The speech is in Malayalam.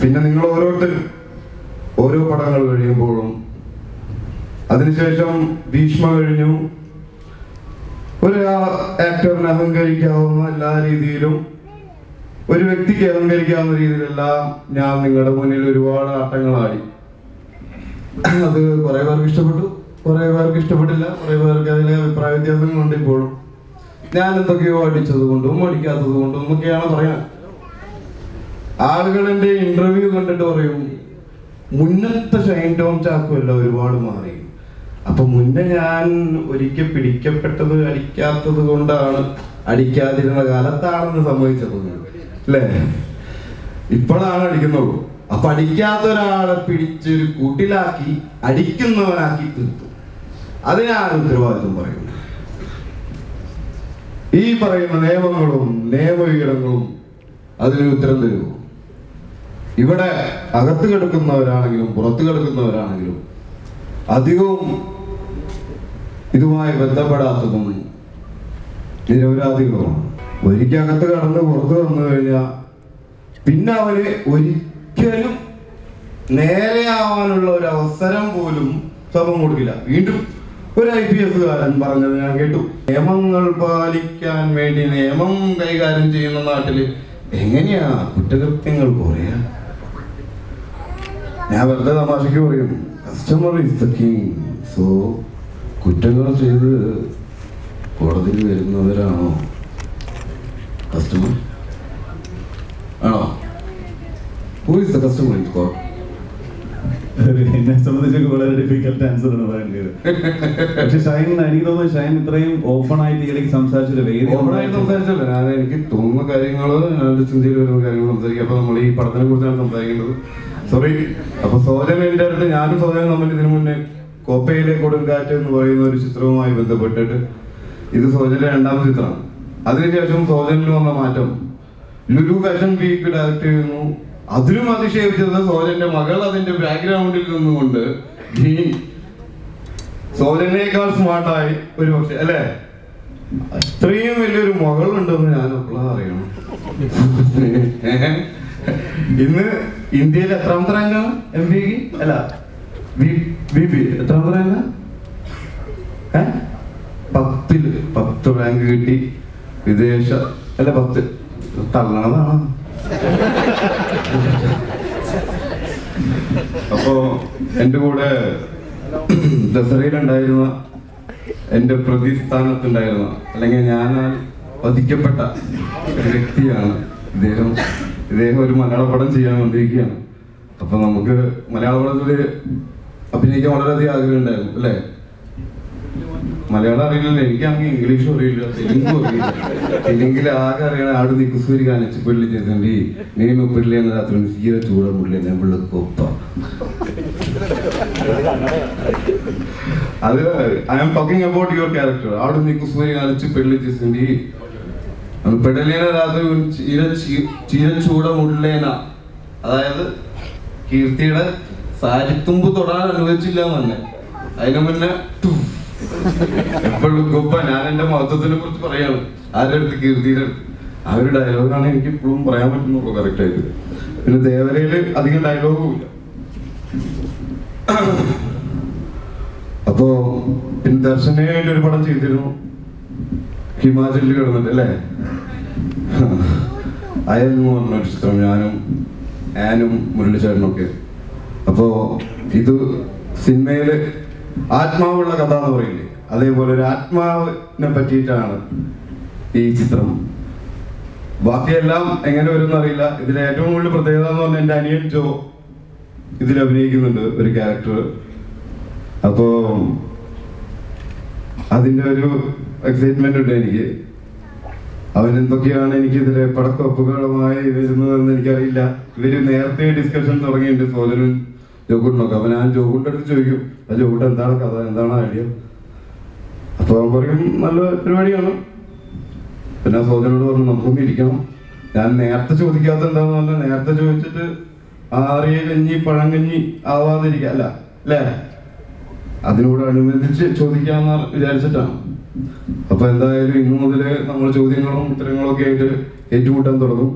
പിന്നെ നിങ്ങൾ ഓരോരുത്തരും ഓരോ പടങ്ങൾ കഴിയുമ്പോഴും അതിനുശേഷം ഭീഷ്മ കഴിഞ്ഞു. ഒരു ആക്ടറിന് അഹങ്കരിക്കാവുന്ന എല്ലാ രീതിയിലും ഒരു വ്യക്തിക്ക് അഹങ്കരിക്കാവുന്ന രീതിയിലെല്ലാം ഞാൻ നിങ്ങളുടെ മുന്നിൽ ഒരുപാട് ആട്ടങ്ങളാടി. അത് കുറെ പേർക്ക് ഇഷ്ടപ്പെട്ടു കുറെ പേർക്ക് ഇഷ്ടപ്പെട്ടില്ല കുറെ പേർക്ക് അതിലെ അഭിപ്രായ വ്യത്യാസങ്ങളുണ്ട് ഇപ്പോഴും. ഞാൻ എന്തൊക്കെയോ അടിച്ചത് കൊണ്ടും അടിക്കാത്തത് കൊണ്ടും എന്നൊക്കെയാണ് പറയാൻ. ആളുകൾ എന്റെ ഇന്റർവ്യൂ കണ്ടിട്ട് പറയും മുന്നത്തെ ഷൈൻ ടോം ചാക്കോ അല്ല ഒരുപാട് മാറി. അപ്പൊ മുന്നേ ഞാൻ ഒരിക്കൽ പിടിക്കപ്പെട്ടത് അടിക്കാത്തത് കൊണ്ടാണ് അടിക്കാതിരുന്ന കാലത്താണെന്ന് സംഭവിച്ചത് അല്ലേ? ഇപ്പോഴാണ് അടിക്കുന്നുള്ളൂ അപ്പൊ അടിക്കാത്ത ഒരാളെ പിടിച്ച് ഒരു കൂട്ടിലാക്കി അടിക്കുന്നവനാക്കി തീർത്തു. അതിനാണ് ഉത്തരവാദിത്വം പറയുന്നത്. ഈ പറയുന്ന നിയമങ്ങളും നിയമവിഹിതങ്ങളും അതിന് ഉത്തരം തരുമോ? ഇവിടെ അകത്ത് കിടക്കുന്നവരാണെങ്കിലും പുറത്ത് കിടക്കുന്നവരാണെങ്കിലും അധികവും ഇതുമായി ബന്ധപ്പെടാത്തതും നിരപരാധികളുമാണ് ഒരിക്കൽ അകത്ത് കടന്ന് പുറത്ത് വന്നു കഴിഞ്ഞാൽ പിന്നെ അവർ ഒരിക്കലും നേരെയാവാനുള്ള ഒരു അവസരം പോലും സമം കൊടുക്കില്ല. വീണ്ടും ഒരു ഐ പി എസ് കാരൻ പറഞ്ഞത് ഞാൻ കേട്ടു. നിയമങ്ങൾ പാലിക്കാൻ വേണ്ടി നിയമം കൈകാര്യം ചെയ്യുന്ന നാട്ടിൽ എങ്ങനെയാ കുറ്റകൃത്യങ്ങൾ കുറയാ? ഞാൻ വെറുതെ തമാശക്ക് പറയും. Customer is the king so കുറ്റങ്ങൾ ചെയ്ത് കോടതിയിൽ വരുന്നവരാണോ? കസ്റ്റമർ ആണോ? Who is the customer in court എന്നെ സംബന്ധിച്ചൊക്കെ വളരെ ഡിഫിക്കൽട്ട് ആൻസർ ആണ് പറയേണ്ടത്. പക്ഷെ ഷൈൻ എനിക്ക് തോന്നുന്നു ഷൈൻ ഇത്രയും ഓപ്പൺ ആയിട്ട് ഇതിലേക്ക് സംസാരിച്ചൊരു വേദി സംസാരിച്ചല്ലോ. ഞാൻ എനിക്ക് തോന്നുന്ന കാര്യങ്ങൾ ചിന്തയിൽ വരുന്ന കാര്യങ്ങൾ സംസാരിക്കും. അപ്പൊ നമ്മൾ ഈ പഠനത്തെ കുറിച്ചാണ് സംസാരിക്കേണ്ടത്. സോറി അപ്പൊ സോജൻ എന്റെ അടുത്ത് ഞാനും സോജനും തമ്മിൽ ഇതിനു മുന്നേ കോപ്പയിലെ കൊടുങ്കാറ്റ് എന്ന് പറയുന്ന ഒരു ചിത്രവുമായി ബന്ധപ്പെട്ടിട്ട് ഇത് സോജന്റെ രണ്ടാമത്തെ ചിത്രമാണ് അതിനുശേഷം സോജനിൽ വന്ന മാറ്റം. ലുലു ഫാഷൻ വീക്ക് ഡയറക്ട് ചെയ്യുന്നു. അതിലും അതിശയിച്ചത് സോജന്റെ മകൾ അതിന്റെ ബാക്ക്ഗ്രൗണ്ടിൽ നിന്നുകൊണ്ട് സോജനേക്കാൾ സ്മാർട്ടായി ഒരു പക്ഷെ അല്ലേ? അത്രയും വലിയൊരു മകളുണ്ടെന്ന് ഞാൻ അപ്പോഴാണ് അറിയണം? ഇന്ന് ഇന്ത്യയിൽ എത്രാമത്തെ റാങ്കാണ് എം ബി അല്ല ബി പി. എത്രാമത്തെ റാങ്ക്? ഏ? പത്തിൽ പത്ത് റാങ്ക് കിട്ടി. വിദേശ അല്ല പത്ത്. തള്ളണതാണ്. അപ്പോ എന്റെ കൂടെ ദസറയിലുണ്ടായിരുന്ന എന്റെ പ്രതിസ്ഥാനത്തുണ്ടായിരുന്ന അല്ലെങ്കിൽ ഞാനാൽ വധിക്കപ്പെട്ട വ്യക്തിയാണ് ഇദ്ദേഹം ഇദ്ദേഹം ഒരു മലയാള പടം ചെയ്യാൻ കൊണ്ടിരിക്കുകയാണ് അപ്പൊ നമുക്ക് മലയാള പടത്തിൽ അഭിനയിക്കാൻ വളരെയധികം ആഗ്രഹം ഉണ്ടായിരുന്നു അല്ലെ? മലയാളം അറിയില്ലല്ലോ എനിക്കാണെങ്കിൽ ഇംഗ്ലീഷും അറിയില്ല തെലുങ്കും അറിയില്ല. തെലുങ്കിൽ ആകെ അറിയണ ആട് നീ കുസൂരി കാണിച്ച് പെള്ളി ചെയ്തിട്ടുണ്ട് നീനു എന്ന രാത്രി സീര ചൂട മുള്ളി നമ്മൾ കൊപ്പ അത് I'm talking about your character ആട് നീ കുസൂരി കാണിച്ച് പെള്ളി ചേച്ചി പെടലേന രാത്രി ചീര ചീര ചൂടമുള്ളേന അതായത് കീർത്തിയുടെ സാരിത്തുമ്പ് തൊടാൻ അനുവദിച്ചില്ല തന്നെ. അതിന് മുന്നേ. എപ്പോഴും ഗുപ്പ ഞാൻ എന്റെ മഹത്വത്തിനെ കുറിച്ച് പറയാണ്. ആരുടെ അടുത്ത്? കീർത്തിയുടെ ആ ഒരു ഡയലോഗാണ് എനിക്ക് ഇപ്പോഴും പറയാൻ പറ്റുന്നുള്ളൂ കറക്റ്റ് ആയിട്ട്. പിന്നെ ദേവരയിൽ അധികം ഡയലോഗും ഇല്ല. അപ്പോ പിന്നെ ദർശനയായിട്ട് ഒരു പടം ചെയ്തിരുന്നു. ഹിമാചലിൽ കിടന്നിട്ട് അല്ലേ അയൽ എന്ന് പറഞ്ഞ ഒരു ചിത്രം ഞാനും ആനും മുരളിച്ചേട്ടനൊക്കെ അപ്പോ ഇത് സിനിമയിൽ ആത്മാവുള്ള കഥ എന്ന് പറയില്ലേ? അതേപോലെ ഒരു ആത്മാവിനെ പറ്റിയിട്ടാണ് ഈ ചിത്രം. ബാക്കിയെല്ലാം എങ്ങനെ വരും അറിയില്ല. ഇതിലെ ഏറ്റവും കൂടുതൽ പ്രത്യേകത എന്ന് പറഞ്ഞാൽ എന്റെ അനിയൻ ജോ ഇതിൽ അഭിനയിക്കുന്നുണ്ട് ഒരു ക്യാരക്ടർ അപ്പോ അതിന്റെ ഒരു എക്സൈറ്റ്മെന്റ് ഉണ്ട് എനിക്ക്. അവരെന്തൊക്കെയാണ് എനിക്ക് ഇതിലെ പടക്കൊപ്പുകളുമായി വരുന്നതെന്ന് എനിക്കറിയില്ല. ഇവർ നേരത്തെ ഡിസ്കഷൻ തുടങ്ങിയിട്ടുണ്ട് സോജനും ജോഗുണ്ടൊക്കെ അപ്പൊ ഞാൻ ജോഗുന്റെ അടുത്ത് ചോദിക്കും ആ ജോഗുണ്ട് എന്താണ് കഥ? എന്താണ് ഐഡിയ അപ്പൊ അവൻ പറയും നല്ല പരിപാടിയാണ്. പിന്നെ ആ സോജനോട് പറഞ്ഞു നമുക്കൊന്ന് ഇരിക്കണം. ഞാൻ നേരത്തെ ചോദിക്കാത്ത എന്താന്ന് പറഞ്ഞാൽ നേരത്തെ ചോദിച്ചിട്ട് ആറിയ കഞ്ഞി പഴം ആവാതിരിക്കുക അല്ല അല്ലേ? അതിനോട് അനുബന്ധിച്ച് ചോദിക്കാന്ന് വിചാരിച്ചിട്ടാണ്. അപ്പൊ എന്തായാലും ഇന്നു മുതൽ നമ്മൾ ചോദ്യങ്ങളും ഉത്തരങ്ങളും ഒക്കെ ആയിട്ട് ഏറ്റുമുട്ടാൻ തുടങ്ങും.